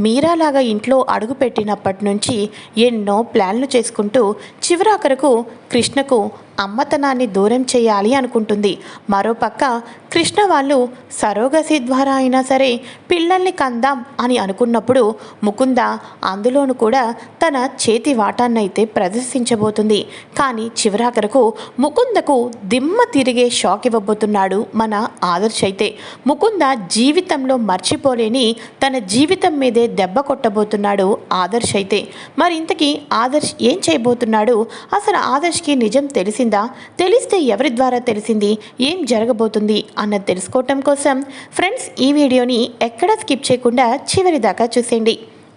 మీరాలాగా ఇంట్లో అడుగుపెట్టినప్పటి నుంచి ఎన్నో ప్లాన్లు చేసుకుంటూ చివరాఖరకు కృష్ణకు అమ్మతనాన్ని దూరం చేయాలి అనుకుంటుంది. మరోపక్క కృష్ణ వాళ్ళు సరోగసి ద్వారా అయినా సరే పిల్లల్ని కందాం అని అనుకున్నప్పుడు ముకుంద అందులోను కూడా తన చేతి వాటాన్నైతే ప్రదర్శించబోతుంది. కానీ చివరాఖరకు ముకుందకు దిమ్మ తిరిగే షాక్ ఇవ్వబోతున్నాడు మన ఆదర్శ్ అయితే. ముకుంద జీవితంలో మర్చిపోలేని తన జీవితం మీదే దెబ్బ కొట్టబోతున్నాడు ఆదర్శ్ అయితే. మరి ఇంతకీ ఆదర్శ్ ఏం చేయబోతున్నాడు? అసలు ఆదర్శ్కి నిజం తెలిసిందా? తెలిస్తే ఎవరి ద్వారా తెలిసింది? ఏం జరగబోతుంది అన్నది తెలుసుకోవటం కోసం ఫ్రెండ్స్ ఈ వీడియోని ఎక్కడా స్కిప్ చేయకుండా చివరి దాకా చూసేయండి.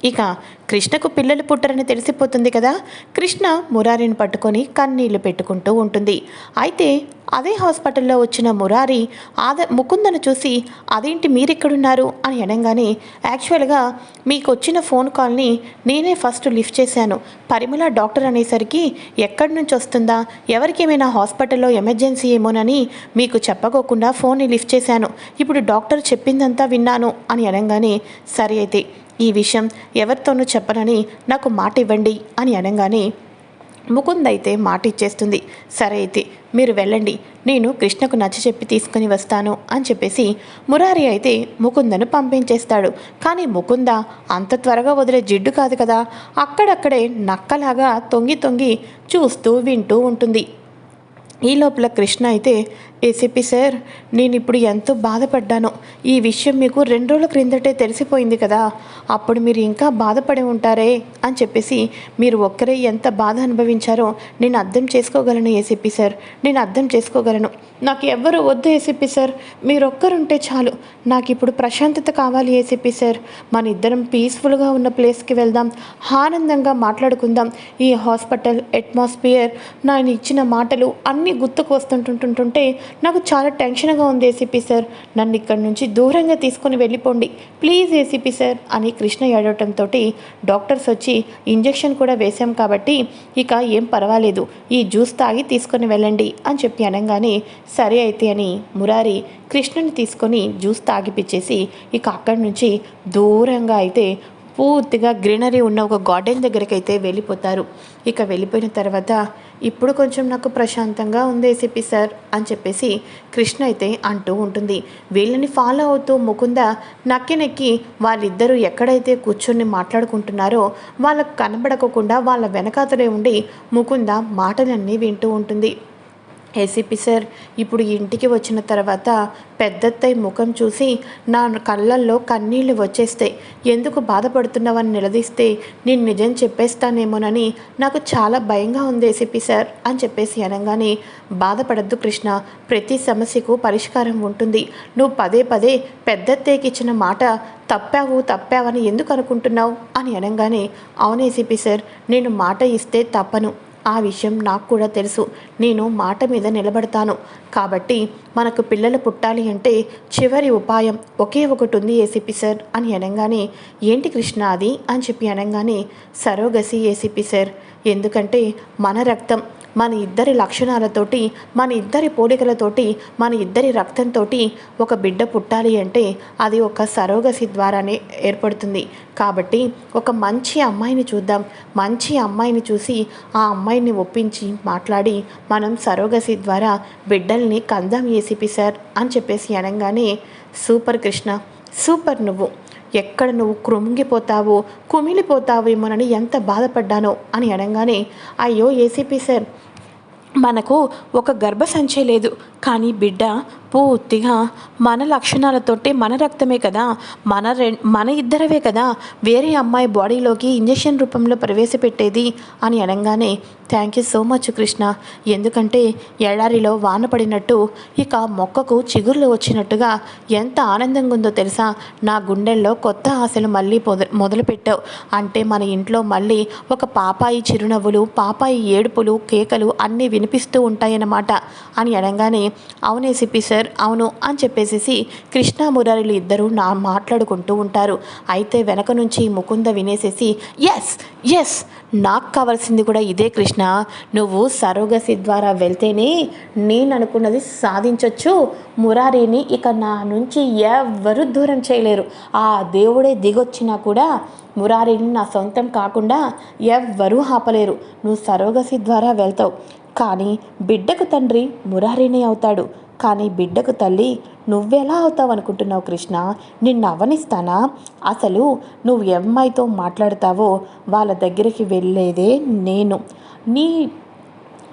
ఇక కృష్ణకు పిల్లలు పుట్టరని తెలిసిపోతుంది కదా. కృష్ణ మురారిని పట్టుకొని కన్నీళ్ళు పెట్టుకుంటూ ఉంటుంది. అయితే అదే హాస్పిటల్లో వచ్చిన మురారి ఆద ముకుందను చూసి అదేంటి మీరెక్కడున్నారు? అని అనగానే యాక్చువల్గా మీకు వచ్చిన ఫోన్ కాల్ని నేనే ఫస్ట్ లిఫ్ట్ చేశాను. పరిమళ డాక్టర్ అనేసరికి ఎక్కడి నుంచి వస్తుందా? ఎవరికి ఏమైనా హాస్పిటల్లో ఎమర్జెన్సీ ఏమోనని మీకు చెప్పకోకుండా ఫోన్ని లిఫ్ట్ చేశాను. ఇప్పుడు డాక్టర్ చెప్పిందంతా విన్నాను అని అనగానే సరే అయితే ఈ విషయం ఎవరితోనూ చెప్పనని నాకు మాట ఇవ్వండి అని అనగానే ముకుంద్ అయితే మాట ఇచ్చేస్తుంది సరే అయితే మీరు వెళ్ళండి. నేను కృష్ణకు నచ్చ చెప్పి తీసుకుని వస్తాను అని చెప్పేసి మురారి అయితే ముకుందను పంపించేస్తాడు. కానీ ముకుంద అంత త్వరగా వదిలే జిడ్డు కాదు కదా అక్కడక్కడే నక్కలాగా తొంగి తొంగి చూస్తూ వింటూ ఉంటుంది. ఈ లోపల కృష్ణ అయితే ఏసీపీ సార్ నేను ఇప్పుడు ఎంతో బాధపడ్డాను. ఈ విషయం మీకు రెండు రోజుల క్రిందటే తెలిసిపోయింది కదా. అప్పుడు మీరు ఇంకా బాధపడి ఉంటారే అని చెప్పేసి మీరు ఒక్కరే ఎంత బాధ అనుభవించారో నేను అర్థం చేసుకోగలను ఏసీపీ సార్. నేను అర్థం చేసుకోగలను. నాకు ఎవ్వరు వద్దు ఏసీపీ సార్. మీరు ఒక్కరుంటే చాలు. నాకు ఇప్పుడు ప్రశాంతత కావాలి ఏసీపీ సార్. మన ఇద్దరం పీస్ఫుల్గా ఉన్న ప్లేస్కి వెళ్దాం. ఆనందంగా మాట్లాడుకుందాం. ఈ హాస్పిటల్ అట్మాస్ఫియర్ నేను ఇచ్చిన మాటలు అన్నీ గుర్తుకు వస్తుంటుంటుంటుంటే నాకు చాలా టెన్షన్గా ఉంది ఏసీపీ సార్. నన్ను ఇక్కడి నుంచి దూరంగా తీసుకొని వెళ్ళిపోండి. ప్లీజ్ ఏసీపీ సార్ అని కృష్ణ ఏడవటంతో డాక్టర్స్ వచ్చి ఇంజెక్షన్ కూడా వేశాం కాబట్టి ఇక ఏం పర్వాలేదు. ఈ జ్యూస్ తాగి తీసుకొని వెళ్ళండి అని చెప్పి అనగానే సరే అయితే అని మురారి కృష్ణుని తీసుకొని జ్యూస్ తాగిపిచ్చేసి ఇక అక్కడి నుంచి దూరంగా అయితే పూర్తిగా గ్రీనరీ ఉన్న ఒక గార్డెన్ దగ్గరికి అయితే వెళ్ళిపోతారు. ఇక వెళ్ళిపోయిన తర్వాత ఇప్పుడు కొంచెం నాకు ప్రశాంతంగా ఉంది ఏసీపీ సార్ అని చెప్పేసి కృష్ణ అయితే అంటూ ఉంటుంది. వీళ్ళని ఫాలో అవుతూ ముకుంద నక్కి నెక్కి వాళ్ళిద్దరూ ఎక్కడైతే కూర్చొని మాట్లాడుకుంటున్నారో వాళ్ళకు కనబడకుండా వాళ్ళ వెనకాతలే ఉండి ముకుంద మాటలన్నీ వింటూ ఉంటుంది. ఏసీపీ సార్ ఇప్పుడు ఇంటికి వచ్చిన తర్వాత పెద్దత్తయ్య ముఖం చూసి నా కళ్ళల్లో కన్నీళ్ళు వచ్చేస్తాయి ఎందుకు బాధపడుతున్నావని నిలదీస్తే నేను నిజం చెప్పేస్తానేమోనని నాకు చాలా భయంగా ఉంది ఏసీపీ సార్ అని చెప్పేసి అనగానే బాధపడద్దు కృష్ణ ప్రతి సమస్యకు పరిష్కారం ఉంటుంది. నువ్వు పదే పదే పెద్దత్తయ్యకి ఇచ్చిన మాట తప్పావు తప్పావని ఎందుకు అనుకుంటున్నావు? అని అనగానే అవును ఏసీపీ సార్ నేను మాట ఇస్తే తప్పను. ఆ విషయం నాకు కూడా తెలుసు. నేను మాట మీద నిలబడతాను. కాబట్టి మనకు పిల్లలు పుట్టాలి అంటే చివరి ఉపాయం ఒకే ఒకటి ఉంది ఏసీపీ సార్ అని అనగానే ఏంటి కృష్ణ అది? అని చెప్పి అనగానే సరోగసి ఏసీపీ సార్ ఎందుకంటే మన రక్తం మన ఇద్దరి లక్షణాలతోటి మన ఇద్దరి పోలికలతోటి మన ఇద్దరి రక్తంతో ఒక బిడ్డ పుట్టాలి అంటే అది ఒక సరోగసి ద్వారానే ఏర్పడుతుంది. కాబట్టి ఒక మంచి అమ్మాయిని చూద్దాం. మంచి అమ్మాయిని చూసి ఆ అమ్మాయిని ఒప్పించి మాట్లాడి మనం సరోగసి ద్వారా బిడ్డల్ని కందాం ఏసీపీ సార్ అని చెప్పేసి అనగానే సూపర్ కృష్ణ సూపర్ నువ్వు. ఎక్కడ నువ్వు కృంగిపోతావో కుమిలిపోతావేమోనని ఎంత బాధపడ్డానో అని అనగానే అయ్యో ఏసీపీ సార్ మనకు ఒక గర్భసంచే లేదు. కానీ బిడ్డ పూర్తిగా మన లక్షణాలతోటి మన రక్తమే కదా. మన రె మన ఇద్దరవే కదా. వేరే అమ్మాయి బాడీలోకి ఇంజెక్షన్ రూపంలో ప్రవేశపెట్టేది అని అనగానే thank you so much Krishna. ఎందుకంటే ఎడారిలో వాన పడినట్టు ఇక మొక్కకు చిగుర్లు వచ్చినట్టుగా ఎంత ఆనందంగా ఉందో తెలుసా? నా గుండెల్లో కొత్త ఆశలు మళ్ళీ మొదలుపెట్టావు. అంటే మన ఇంట్లో మళ్ళీ ఒక పాపాయి చిరునవ్వులు పాపాయి ఏడుపులు కేకలు అన్నీ వినిపిస్తూ ఉంటాయన్నమాట అని అనగానే అవునే సిపి సార్. సార్ అవును అని చెప్పేసేసి కృష్ణ మురారులు ఇద్దరు నా మాట్లాడుకుంటూ ఉంటారు. అయితే వెనక నుంచి ముకుంద వినేసేసి ఎస్ ఎస్ నాకు కావాల్సింది కూడా ఇదే కృష్ణ. నువ్వు సరోగసి ద్వారా వెళ్తేనే నేను అనుకున్నది సాధించవచ్చు మురారిని ఇక నా నుంచి ఎవ్వరూ దూరం చేయలేరు. ఆ దేవుడే దిగొచ్చినా కూడా మురారిని నా సొంతం కాకుండా ఎవ్వరూ ఆపలేరు. నువ్వు సరోగసి ద్వారా వెళ్తావు. కానీ బిడ్డకు తండ్రి మురారిని అవుతాడు. కానీ బిడ్డకు తల్లి నువ్వెలా అవుతావు అనుకుంటున్నావు కృష్ణ? నిన్ను అవనిస్తానా? అసలు నువ్వు ఎమ్మాయితో మాట్లాడతావో వాళ్ళ దగ్గరికి వెళ్ళేదే నేను. నీ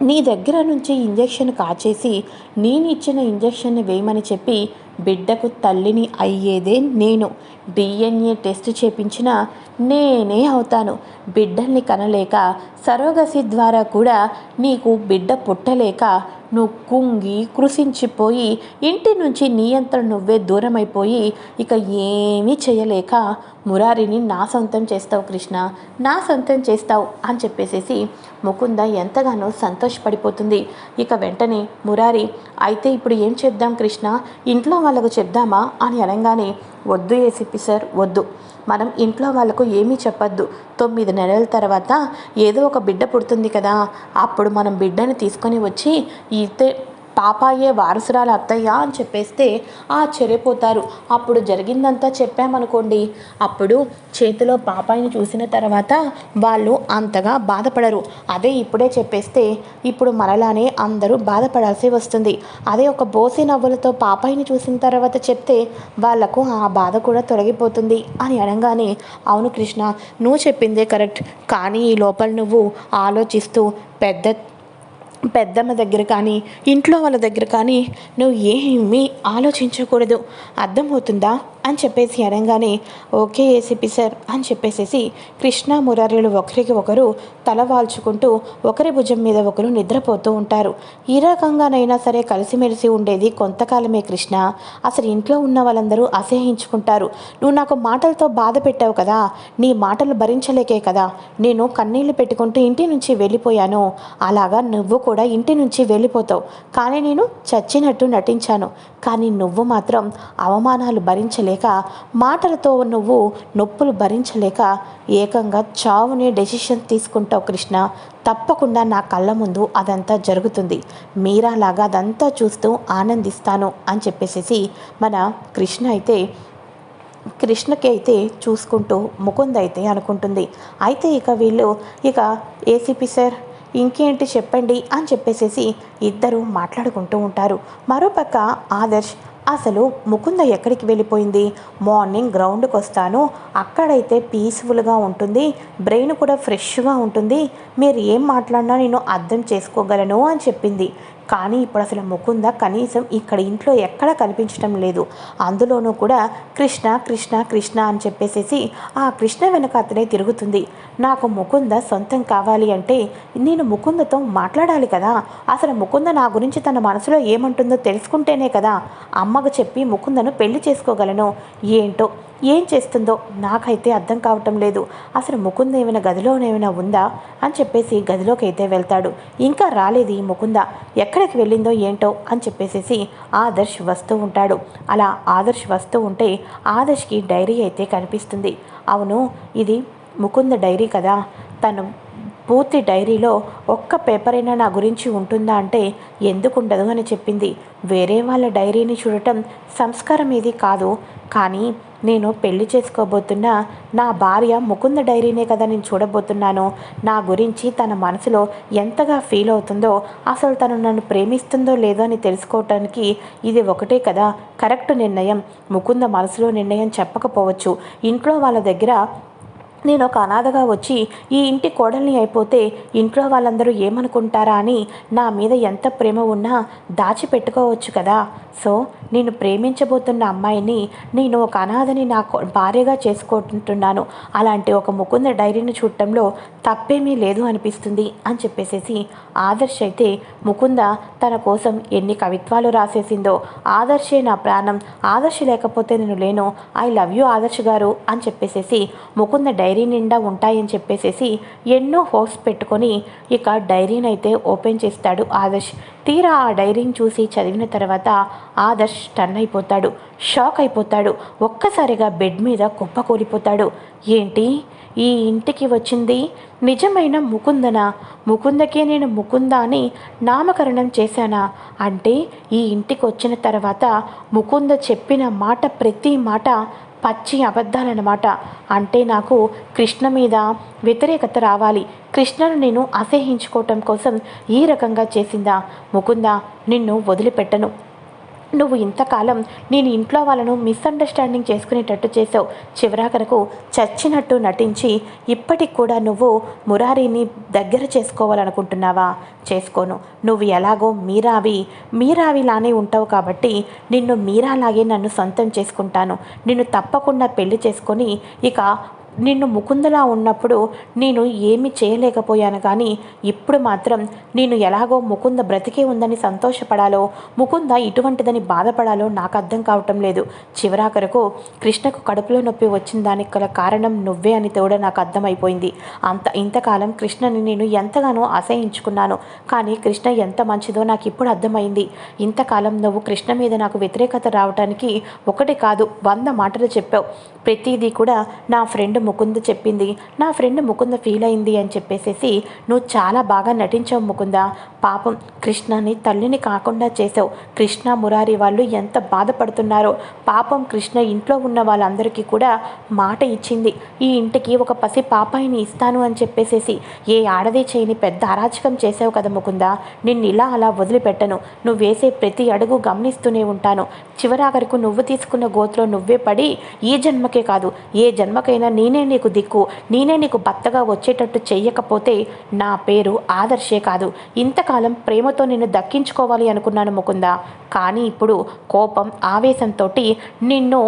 నీ దగ్గర నుంచి ఇంజెక్షన్ కాచేసి నేను ఇచ్చిన ఇంజెక్షన్ని వేయమని చెప్పి బిడ్డకు తల్లిని అయ్యేదే నేను. డిఎన్ఏ టెస్ట్ చేపించిన నేనే అవుతాను. బిడ్డల్ని కనలేక సరోగసి ద్వారా కూడా నీకు బిడ్డ పుట్టలేక నువ్వు కుంగి కృషించిపోయి ఇంటి నుంచి నియంత్రణ నువ్వే దూరమైపోయి ఇక ఏమీ చేయలేక మురారిని నా సొంతం చేస్తావు కృష్ణ నా సొంతం చేస్తావు అని చెప్పేసేసి ముకుంద ఎంతగానో సంతోషపడిపోతుంది. ఇక వెంటనే మురారి అయితే ఇప్పుడు ఏం చెప్దాం కృష్ణ? ఇంట్లో వాళ్ళకు చెప్దామా? అని అనగానే వద్దు ఏసీపీ సార్ వద్దు. మనం ఇంట్లో వాళ్ళకు ఏమీ చెప్పొద్దు. తొమ్మిది నెలల తర్వాత ఏదో ఒక బిడ్డ పుడుతుంది కదా. అప్పుడు మనం బిడ్డని తీసుకొని వచ్చి ఇతే పాపాయే వారసురాలు అత్తయ్య అని చెప్పేస్తే ఆ చెరిపోతారు అప్పుడు జరిగిందంతా చెప్పామనుకోండి. అప్పుడు చేతిలో పాపాయిని చూసిన తర్వాత వాళ్ళు అంతగా బాధపడరు. అదే ఇప్పుడే చెప్పేస్తే ఇప్పుడు మరలానే అందరూ బాధపడాల్సి వస్తుంది. అదే ఒక బోసి నవ్వులతో పాపాయిని చూసిన తర్వాత చెప్తే వాళ్ళకు ఆ బాధ కూడా తొలగిపోతుంది అని అనగానే అవును కృష్ణ నువ్వు చెప్పిందే కరెక్ట్. కానీ ఈ లోపల నువ్వు ఆలోచిస్తూ పెద్ద పెద్దమ్మ దగ్గర కానీ ఇంట్లో వాళ్ళ దగ్గర కానీ నువ్వు ఏమీ ఆలోచించకూడదు. అర్థమవుతుందా? అని చెప్పేసి అనగానే ఓకే ఏసీపీ సార్ అని చెప్పేసేసి కృష్ణ మురారీలు ఒకరికి ఒకరు తల వాల్చుకుంటూ ఒకరి భుజం మీద ఒకరు నిద్రపోతూ ఉంటారు. ఈ రకంగానైనా సరే కలిసిమెలిసి ఉండేది కొంతకాలమే కృష్ణ. అసలు ఇంట్లో ఉన్న వాళ్ళందరూ అసహించుకుంటారు నువ్వు నాకు మాటలతో బాధ పెట్టావు కదా నీ మాటలు భరించలేకే కదా నేను కన్నీళ్ళు పెట్టుకుంటూ ఇంటి నుంచి వెళ్ళిపోయాను. అలాగా నువ్వు కూడా ఇంటి నుంచి వెళ్ళిపోతావు. కానీ నేను చచ్చినట్టు నటించాను. కానీ నువ్వు మాత్రం అవమానాలు భరించలేక మాటలతో నువ్వు నొప్పులు భరించలేక ఏకంగా చావునే డెసిషన్ తీసుకుంటావు కృష్ణ. తప్పకుండా నా కళ్ళ ముందు అదంతా జరుగుతుంది. మీరాలాగా అదంతా చూస్తూ ఆనందిస్తాను అని చెప్పేసి మన కృష్ణ అయితే కృష్ణకి అయితే చూసుకుంటూ ముకుంద్ అయితే అనుకుంటుంది. అయితే ఇక వీళ్ళు ఇక ఏసీపీ సార్ ఇంకేంటి చెప్పండి అని చెప్పేసేసి ఇద్దరు మాట్లాడుకుంటూ ఉంటారు. మరోపక్క ఆదర్శ్ అసలు ముకుంద ఎక్కడికి వెళ్ళిపోయింది? మార్నింగ్ గ్రౌండ్కి వస్తాను. అక్కడైతే పీస్ఫుల్గా ఉంటుంది. బ్రెయిన్ కూడా ఫ్రెష్గా ఉంటుంది. మీరు ఏం మాట్లాడినా నేను అర్థం చేసుకోగలను అని చెప్పింది. కానీ ఇప్పుడు అసలు ముకుంద కనీసం ఇక్కడ ఇంట్లో ఎక్కడ కనిపించడం లేదు. అందులోనూ కూడా కృష్ణ కృష్ణ కృష్ణ అని చెప్పేసేసి ఆ కృష్ణ వెనక అతనే తిరుగుతుంది. నాకు ముకుంద సొంతం కావాలి అంటే నేను ముకుందతో మాట్లాడాలి కదా. అసలు ముకుంద నా గురించి తన మనసులో ఏమంటుందో తెలుసుకుంటేనే కదా అమ్మకు చెప్పి ముకుందను పెళ్ళి చేసుకోగలను. ఏంటో ఏం చేస్తుందో నాకైతే అర్థం కావటం లేదు. అసలు ముకుంద ఏమైనా గదిలోనేమైనా ఉందా అని చెప్పేసి గదిలోకి అయితే వెళ్తాడు. ఇంకా రాలేదు ఈ ముకుంద. ఎక్కడికి వెళ్ళిందో ఏంటో అని చెప్పేసి ఆదర్శ్ వస్తూ ఉంటాడు. అలా ఆదర్శ్ వస్తూ ఉంటే ఆదర్శ్కి డైరీ అయితే కనిపిస్తుంది. అవును ఇది ముకుంద డైరీ కదా. తను పూర్తి డైరీలో ఒక్క పేపర్ అయినా నా గురించి ఉంటుందా అంటే ఎందుకు ఉండదు అని చెప్పింది. వేరే వాళ్ళ డైరీని చూడటం సంస్కారం ఏది కాదు. కానీ నేను పెళ్ళి చేసుకోబోతున్న నా భార్య ముకుంద డైరీనే కదా నేను చూడబోతున్నాను. నా గురించి తన మనసులో ఎంతగా ఫీల్ అవుతుందో అసలు తను నన్ను ప్రేమిస్తుందో లేదో అని తెలుసుకోవటానికి ఇది ఒకటే కదా. కరెక్ట్ నిర్ణయం. ముకుంద మనసులో నిర్ణయం చెప్పకపోవచ్చు. ఇంట్లో వాళ్ళ దగ్గర నేను ఒక అనాథగా వచ్చి ఈ ఇంటి కోడల్ని అయిపోతే ఇంట్లో వాళ్ళందరూ ఏమనుకుంటారా అని నా మీద ఎంత ప్రేమ ఉన్నా దాచిపెట్టుకోవచ్చు కదా. సో నేను ప్రేమించబోతున్న అమ్మాయిని నేను ఒక అనాథని నా భార్యగా చేసుకుంటున్నాను అలాంటి ఒక ముకుంద డైరీని చూడటంలో తప్పేమీ లేదు అనిపిస్తుంది అని చెప్పేసేసి ఆదర్శ్ అయితే ముకుంద తన కోసం ఎన్ని కవిత్వాలు రాసేసిందో. ఆదర్శే నా ప్రాణం. ఆదర్శ లేకపోతే నేను లేను. ఐ లవ్ యూ ఆదర్శ్ గారు అని చెప్పేసేసి ముకుంద డైరీ నిండా ఉంటాయని చెప్పేసేసి ఎన్నో హోప్స్ పెట్టుకొని ఇక డైరీని అయితే ఓపెన్ చేస్తాడు ఆదర్శ్. తీరా ఆ డైరీని చూసి చదివిన తర్వాత ఆదర్శ్ టన్ అయిపోతాడు షాక్ అయిపోతాడు ఒక్కసారిగా బెడ్ మీద కుప్పకూలిపోతాడు ఏంటి? ఈ ఇంటికి వచ్చింది నిజమైన ముకుందనా? ముకుందకే నేను ముకుంద అని నామకరణం చేశానా? అంటే ఈ ఇంటికి వచ్చిన తర్వాత ముకుంద చెప్పిన మాట ప్రతి మాట పచ్చి అబద్ధాలన్నమాట. అంటే నాకు కృష్ణ మీద వ్యతిరేకత రావాలి. కృష్ణను నేను అసహించుకోవటం కోసం ఈ రకంగా చేసిందా? ముకుందా నిన్ను వదిలిపెట్టను. నువ్వు ఇంతకాలం నేను ఇంట్లో వాళ్ళను మిస్అండర్స్టాండింగ్ చేసుకునేటట్టు చేసావు చివరాకరకు చచ్చినట్టు నటించి ఇప్పటికి కూడా నువ్వు మురారిని దగ్గర చేసుకోవాలనుకుంటున్నావా? చేసుకోను. నువ్వు ఎలాగో మీరావి. మీరావిలానే ఉంటావు కాబట్టి నిన్ను మీరాలాగే నన్ను సొంతం చేసుకుంటాను. నిన్ను తప్పకుండా పెళ్ళి చేసుకొని ఇక నిన్ను ముకుందలా ఉన్నప్పుడు నేను ఏమి చేయలేకపోయాను కానీ ఇప్పుడు మాత్రం నేను ఎలాగో ముకుంద బ్రతికే ఉందని సంతోషపడాలో ముకుంద ఇటువంటిదని బాధపడాలో నాకు అర్థం కావటం లేదు. చివరాఖరకు కృష్ణకు కడుపులో నొప్పి వచ్చిన దానికి గల కారణం నువ్వే అని తోడ నాకు అర్థమైపోయింది. అంత ఇంతకాలం కృష్ణని నేను ఎంతగానో అసహించుకున్నాను కానీ కృష్ణ ఎంత మంచిదో నాకు ఇప్పుడు అర్థమైంది. ఇంతకాలం నువ్వు కృష్ణ మీద నాకు వ్యతిరేకత రావటానికి ఒకటి కాదు వంద మాటలు చెప్పావు. ప్రతిదీ కూడా నా ఫ్రెండ్ ముకుంద చెప్పింది. నా ఫ్రెండ్ ముకుంద ఫీల్ అయింది అని చెప్పేసేసి నువ్వు చాలా బాగా నటించావు ముకుంద. పాపం కృష్ణని తల్లిని కాకుండా చేసావు. కృష్ణ మురారి వాళ్ళు ఎంత బాధపడుతున్నారో. పాపం కృష్ణ ఇంట్లో ఉన్న వాళ్ళందరికీ కూడా మాట ఇచ్చింది. ఈ ఇంటికి ఒక పసి పాపాయిని ఇస్తాను అని చెప్పేసేసి ఏ ఆడది చేయని పెద్ద అరాచకం చేసావు కదా ముకుంద. నిన్ను ఇలా అలా వదిలిపెట్టను. నువ్వు వేసే ప్రతి అడుగు గమనిస్తూనే ఉంటాను. చివరాఖరికి నువ్వు తీసుకున్న గోతులో నువ్వే పడి ఈ జన్మకే కాదు. ఏ జన్మకైనా నీ నేనే నీకు దిక్కు నేనే నీకు భర్తగా వచ్చేటట్టు చెయ్యకపోతే నా పేరు ఆదర్శే కాదు. ఇంతకాలం ప్రేమతో నిన్ను దక్కించుకోవాలి అనుకున్నాను ముకుంద. కానీ ఇప్పుడు కోపం ఆవేశంతో నిన్ను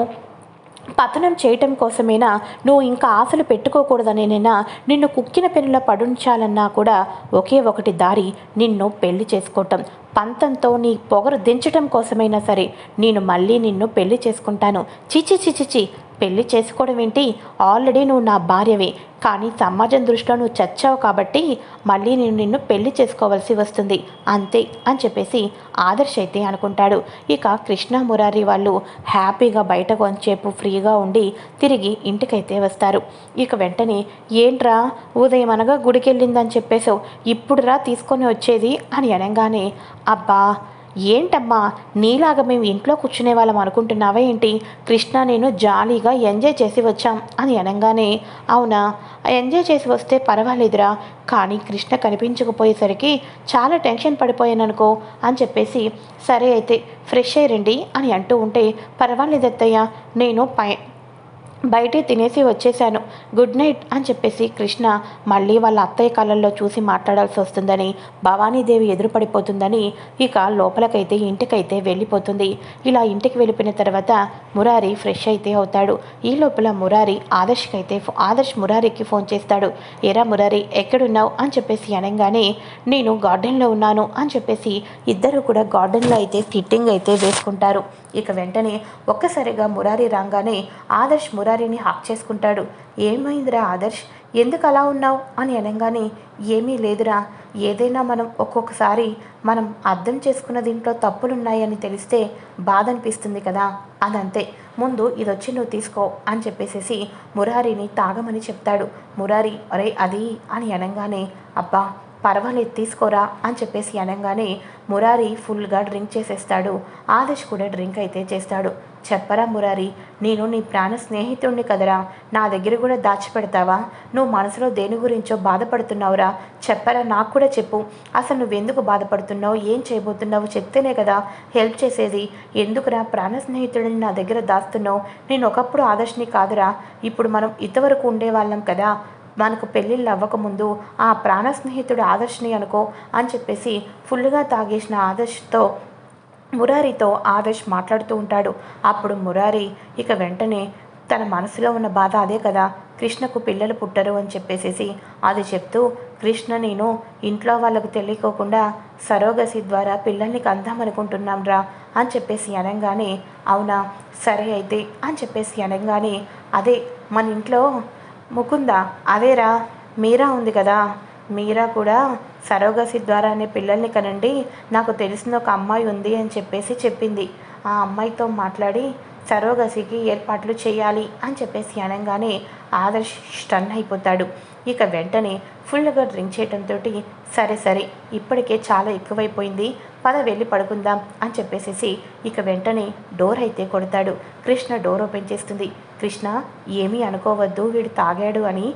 పతనం చేయటం కోసమేనా? నువ్వు ఇంకా ఆశలు పెట్టుకోకూడదనేనైనా నిన్ను కుక్కిన పెనుల పడుంచాలన్నా కూడా ఒకే ఒకటి దారి నిన్ను పెళ్ళి చేసుకోవటం. పంతంతో నీ పొగరు దించటం కోసమైనా సరే నేను మళ్ళీ నిన్ను పెళ్ళి చేసుకుంటాను. చిచి చిచిచి పెళ్ళి చేసుకోవడం ఏంటి? ఆల్రెడీ నువ్వు నా భార్యవే. కానీ సమాజం దృష్టిలో నువ్వు చచ్చావు కాబట్టి మళ్ళీ నేను నిన్ను పెళ్ళి చేసుకోవాల్సి వస్తుంది. అంతే అని చెప్పేసి ఆదర్శ్ అయితే అనుకుంటాడు. ఇక కృష్ణ మురారి వాళ్ళు హ్యాపీగా బయట కొంచేపు ఫ్రీగా ఉండి తిరిగి ఇంటికైతే వస్తారు. ఇక వెంటనే ఏంట్రా? ఉదయం అనగా గుడికి వెళ్ళిందని చెప్పేసావు ఇప్పుడురా తీసుకొని వచ్చేది? అని అనగానే అబ్బా ఏంటమ్మా నీలాగా మేము ఇంట్లో కూర్చునే వాళ్ళం అనుకుంటున్నావా ఏంటి? కృష్ణ నేను జాలీగా ఎంజాయ్ చేసి వచ్చాం అని అనగానే అవునా? ఎంజాయ్ చేసి వస్తే పర్వాలేదురా కానీ కృష్ణ కనిపించకపోయేసరికి చాలా టెన్షన్ పడిపోయాను అనుకో అని చెప్పేసి సరే అయితే ఫ్రెష్ అయ్యండి అని అంటూ ఉంటే పర్వాలేదు అత్తయ్య నేను పై బయటే తినేసి వచ్చేశాను. గుడ్ నైట్ అని చెప్పేసి కృష్ణ మళ్ళీ వాళ్ళ అత్తయ్య కళ్ళల్లో చూసి మాట్లాడాల్సి వస్తుందని భవానీదేవి ఎదురుపడిపోతుందని ఇక లోపలకైతే ఇంటికైతే వెళ్ళిపోతుంది. ఇలా ఇంటికి వెళ్ళిపోయిన తర్వాత మురారి ఫ్రెష్ అయితే అవుతాడు. ఈ లోపల మురారి ఆదర్శ్కి అయితే ఆదర్శ్ మురారికి ఫోన్ చేస్తాడు. ఎరా మురారి ఎక్కడున్నావు? అని చెప్పేసి అనగానే నేను గార్డెన్లో ఉన్నాను అని చెప్పేసి ఇద్దరు కూడా గార్డెన్లో అయితే సిట్టింగ్ అయితే వేసుకుంటారు. ఇక వెంటనే ఒక్కసారిగా మురారి రాగానే ఆదర్శ్ మురారి మురారిని హాక్ చేసుకుంటాడు. ఏమైందిరా ఆదర్శ్? ఎందుకు అలా ఉన్నావు? అని అనగానే ఏమీ లేదురా. ఏదైనా మనం ఒక్కొక్కసారి మనం అర్థం చేసుకున్న దీంట్లో తప్పులున్నాయని తెలిస్తే బాధ అనిపిస్తుంది కదా? అదంతే. ముందు ఇది వచ్చి నువ్వు తీసుకో అని చెప్పేసేసి మురారిని తాగమని చెప్తాడు. మురారి అరే అది అని అనగానే అబ్బా పర్వాలేదు తీసుకోరా అని చెప్పేసి అనగానే మురారి ఫుల్గా డ్రింక్ చేసేస్తాడు. ఆదేశ్ కూడా డ్రింక్ అయితే చేస్తాడు. చెప్పరా మురారి నేను నీ ప్రాణ స్నేహితుడిని కదరా. నా దగ్గర కూడా దాచిపెడతావా? నువ్వు మనసులో దేని గురించో బాధపడుతున్నావురా. చెప్పరా నాకు కూడా చెప్పు. అసలు నువ్వెందుకు బాధపడుతున్నావు? ఏం చేయబోతున్నావు? చెప్తేనే కదా హెల్ప్ చేసేది. ఎందుకురా ప్రాణ స్నేహితుడిని నా దగ్గర దాస్తున్నావు? నేను ఒకప్పుడు ఆదర్శని కాదురా. ఇప్పుడు మనం ఇంతవరకు ఉండేవాళ్ళం కదా. మనకు పెళ్ళిళ్ళు అవ్వకముందు ఆ ప్రాణ స్నేహితుడు ఆదర్శని అనుకో అని చెప్పేసి ఫుల్గా తాగేసిన ఆదర్శ్తో మురారితో ఆదర్శ్ మాట్లాడుతూ ఉంటాడు. అప్పుడు మురారి ఇక వెంటనే తన మనసులో ఉన్న బాధ అదే కదా కృష్ణకు పిల్లలు పుట్టరు అని చెప్పేసేసి అది చెప్తూ కృష్ణ నేను ఇంట్లో వాళ్ళకు తెలియకోకుండా సరోగసి ద్వారా పిల్లల్ని కందామనుకుంటున్నాం రా అని చెప్పేసి అనగానే అవునా సరే అయితే అని చెప్పేసి అనగానే అదే మన ఇంట్లో ముకుంద అదేరా మీరా ఉంది కదా మీరా కూడా సరోగసి ద్వారా అనే పిల్లల్ని కనండి నాకు తెలిసిన ఒక అమ్మాయి ఉంది అని చెప్పేసి చెప్పింది. ఆ అమ్మాయితో మాట్లాడి సరోగసికి ఏర్పాట్లు చేయాలి అని చెప్పేసి అనగానే ఆదర్శ్ స్టన్ అయిపోతాడు. ఇక వెంటనే ఫుల్గా డ్రింక్ చేయడంతో సరే సరే ఇప్పటికే చాలా ఎక్కువైపోయింది పద వెళ్ళి పడుకుందాం అని చెప్పేసేసి ఇక వెంటనే డోర్ అయితే కొడతాడు. కృష్ణ డోర్ ఓపెన్ చేస్తుంది. కృష్ణ ఏమీ అనుకోవద్దు వీడు తాగాడు అని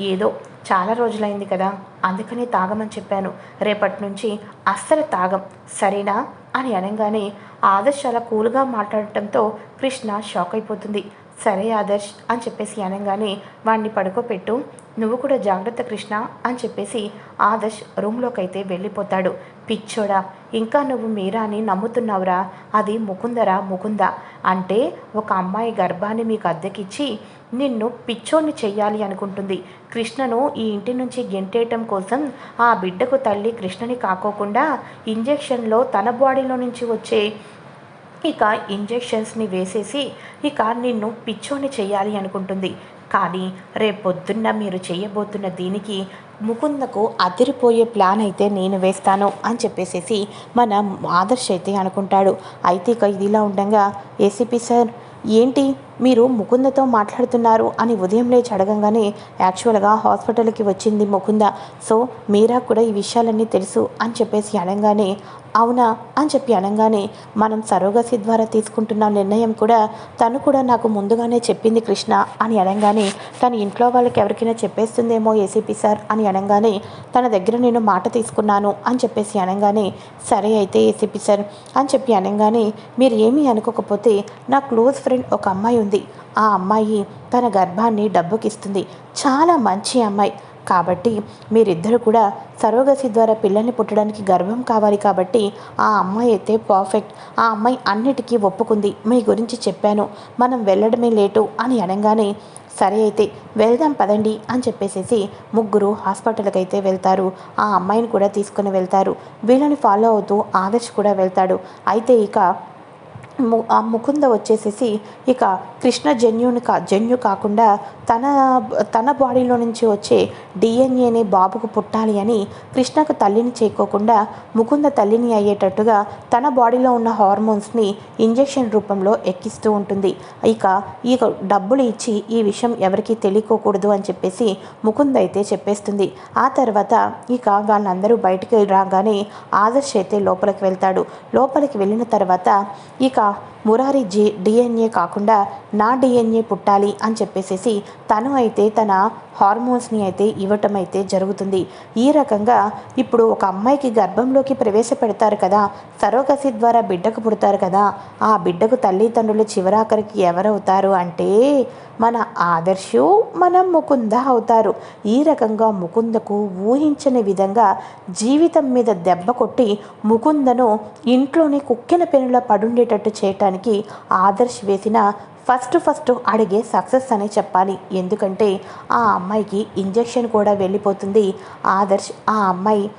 ఏదో చాలా రోజులైంది కదా అందుకని తాగమని చెప్పాను. రేపటి నుంచి అస్సలు తాగం సరేనా? అని అనగానే ఆదర్శ్ అలా కూల్గా మాట్లాడటంతో కృష్ణ షాక్ అయిపోతుంది. సరే ఆదర్శ్ అని చెప్పేసి అనగానే వాడిని పడుకోపెట్టు నువ్వు కూడా జాగ్రత్త కృష్ణ అని చెప్పేసి ఆదర్శ్ రూమ్లోకి అయితే వెళ్ళిపోతాడు. పిచ్చోడా ఇంకా నువ్వు మీరా అని నమ్ముతున్నావురా? అది ముకుందరా ముకుంద? అంటే ఒక అమ్మాయి గర్భాన్ని మీకు అద్దెకిచ్చి నిన్ను పిచ్చోని చెయ్యాలి అనుకుంటుంది. కృష్ణను ఈ ఇంటి నుంచి గెంటేయటం కోసం ఆ బిడ్డకు తల్లి కృష్ణని కాకోకుండా ఇంజెక్షన్లో తన బాడీలో నుంచి వచ్చే ఇక ఇంజెక్షన్స్ని వేసేసి ఇక నిన్ను పిచ్చోని చేయాలి అనుకుంటుంది. కానీ రేపొద్దున్న మీరు చేయబోతున్న దీనికి ముకుందకు అదిరిపోయే ప్లాన్ అయితే నేను వేస్తాను అని చెప్పేసేసి మన ఆదర్శ అయితే అనుకుంటాడు. అయితే ఇక ఇదిలా ఉండగా ఏసీపీ సార్ ఏంటి? మీరు ముకుందతో మాట్లాడుతున్నారు అని ఉదయం లేచి అడగంగానే యాక్చువల్గా హాస్పిటల్కి వచ్చింది ముకుంద. సో మీరా కూడా ఈ విషయాలన్నీ తెలుసు అని చెప్పేసి అనగానే అవునా అని చెప్పి అనగానే మనం సరోగసి ద్వారా తీసుకుంటున్న నిర్ణయం కూడా తను కూడా నాకు ముందుగానే చెప్పింది కృష్ణ అని అనగానే తన ఇంట్లో వాళ్ళకి ఎవరికైనా చెప్పేస్తుందేమో ఏసీపీ సార్ అని అనగానే తన దగ్గర నేను మాట తీసుకున్నాను అని చెప్పేసి అనగానే సరే అయితే ఏసీపీ సార్ అని చెప్పి అనగానే మీరు ఏమీ అనుకోకపోతే నా క్లోజ్ ఫ్రెండ్ ఒక అమ్మాయి ఉంది ఆ అమ్మాయి తన గర్భాన్ని డబ్బుకిస్తుంది. చాలా మంచి అమ్మాయి. కాబట్టి మీరిద్దరు కూడా సరోగసి ద్వారా పిల్లల్ని పుట్టడానికి గర్భం కావాలి కాబట్టి ఆ అమ్మాయి అయితే పర్ఫెక్ట్ ఆ అమ్మాయి అన్నిటికీ ఒప్పుకుంది. మీ గురించి చెప్పాను. మనం వెళ్ళడమే లేటు అని అనగానే సరే అయితే వెళ్దాం పదండి అని చెప్పేసేసి ముగ్గురు హాస్పిటల్కి అయితే వెళ్తారు. ఆ అమ్మాయిని కూడా తీసుకుని వెళ్తారు. వీళ్ళని ఫాలో అవుతూ ఆదర్శ్ కూడా వెళ్తాడు. అయితే ఇక ఆ ముకుంద వచ్చేసేసి ఇక కృష్ణ జన్యుని కా జన్యు కాకుండా తన తన బాడీలో నుంచి వచ్చే డిఎన్ఏని బాబుకు పుట్టాలి అని కృష్ణకు తల్లిని చేకోకుండా ముకుంద తల్లిని అయ్యేటట్టుగా తన బాడీలో ఉన్న హార్మోన్స్ని ఇంజెక్షన్ రూపంలో ఎక్కిస్తూ ఉంటుంది. ఇక ఈ డబ్బులు ఇచ్చి ఈ విషయం ఎవరికీ తెలియకోకూడదు అని చెప్పేసి ముకుంద అయితే చెప్పేస్తుంది. ఆ తర్వాత ఇక వాళ్ళందరూ బయటికి రాగానే ఆదర్శ్ అయితే లోపలికి వెళ్తాడు. లోపలికి వెళ్ళిన తర్వాత ఇక ah మురారి జీ డిఎన్ఏ కాకుండా నా డిఎన్ఏ పుట్టాలి అని చెప్పేసేసి తను అయితే తన హార్మోన్స్ని అయితే ఇవ్వటం అయితే జరుగుతుంది. ఈ రకంగా ఇప్పుడు ఒక అమ్మాయికి గర్భంలోకి ప్రవేశపెడతారు కదా సరోగసి ద్వారా బిడ్డకు పుడతారు కదా ఆ బిడ్డకు తల్లిదండ్రులు చివరాఖరికి ఎవరవుతారు అంటే మన ఆదర్శు మన ముకుంద అవుతారు. ఈ రకంగా ముకుందకు ఊహించని విధంగా జీవితం మీద దెబ్బ కొట్టి ముకుందను ఇంట్లోనే కుక్కిన పెనుల పడుండేటట్టు చేయటానికి ఆదర్శ్ వేసిన ఫస్ట్ ఫస్ట్ అడిగే సక్సెస్ అనే చెప్పాలి. ఎందుకంటే ఆ అమ్మాయికి ఇంజెక్షన్ కూడా వెళ్ళిపోతుంది. ఆదర్శ్ ఆ అమ్మాయి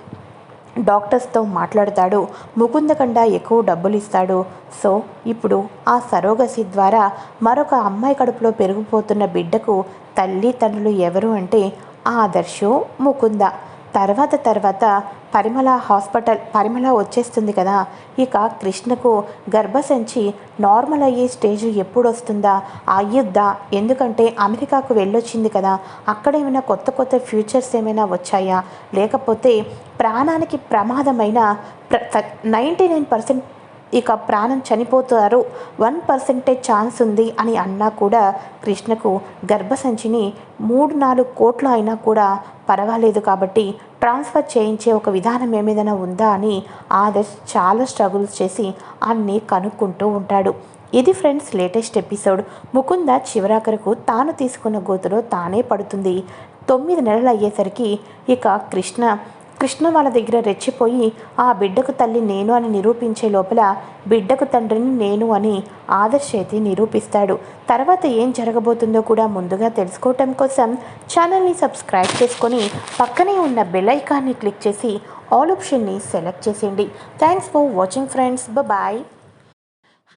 డాక్టర్స్తో మాట్లాడతాడు. ముకుంద ఎక్కువ డబ్బులు ఇస్తాడు. సో ఇప్పుడు ఆ సరోగసి ద్వారా మరొక అమ్మాయి కడుపులో పెరిగిపోతున్న బిడ్డకు తల్లి తండ్రులు ఎవరు అంటే ఆదర్శు ముకుంద. తర్వాత తర్వాత పరిమళ హాస్పిటల్ పరిమళ వచ్చేస్తుంది కదా. ఇక కృష్ణకు గర్భసంచి నార్మల్ అయ్యే స్టేజ్ ఎప్పుడు వస్తుందా అయ్యుద్దా? ఎందుకంటే అమెరికాకు వెళ్ళొచ్చింది కదా. అక్కడ ఏమైనా కొత్త కొత్త ఫ్యూచర్స్ ఏమైనా వచ్చాయా? లేకపోతే ప్రాణానికి ప్రమాదమైన ప్ర నైంటీ నైన్ పర్సెంట్ ఇక ప్రాణం చనిపోతారు. వన్ పర్సెంటేజ్ ఛాన్స్ ఉంది అని అన్నా కూడా కృష్ణకు గర్భసంచిని మూడు నాలుగు కోట్లు అయినా కూడా పర్వాలేదు కాబట్టి ట్రాన్స్ఫర్ చేయించే ఒక విధానం ఏమేదైనా ఉందా అని ఆదర్శ్ చాలా స్ట్రగుల్స్ చేసి అన్నీ కనుక్కుంటూ ఉంటాడు. ఇది ఫ్రెండ్స్ లేటెస్ట్ ఎపిసోడ్. ముకుంద చివరాఖరకు తాను తీసుకున్న గోతులో తానే పడుతుంది. తొమ్మిది నెలలు అయ్యేసరికి ఇక కృష్ణ కృష్ణ వాళ్ళ దగ్గర రెచ్చిపోయి ఆ బిడ్డకు తల్లి నేను అని నిరూపించే లోపల బిడ్డకు తండ్రిని నేను అని ఆదర్శ అయితే నిరూపిస్తాడు. తర్వాత ఏం జరగబోతుందో కూడా ముందుగా తెలుసుకోవటం కోసం ఛానల్ని సబ్స్క్రైబ్ చేసుకొని పక్కనే ఉన్న బెల్ ఐకాన్ని క్లిక్ చేసి ఆల్ ఆప్షన్ని సెలెక్ట్ చేసేయండి. Thanks for watching friends. Bye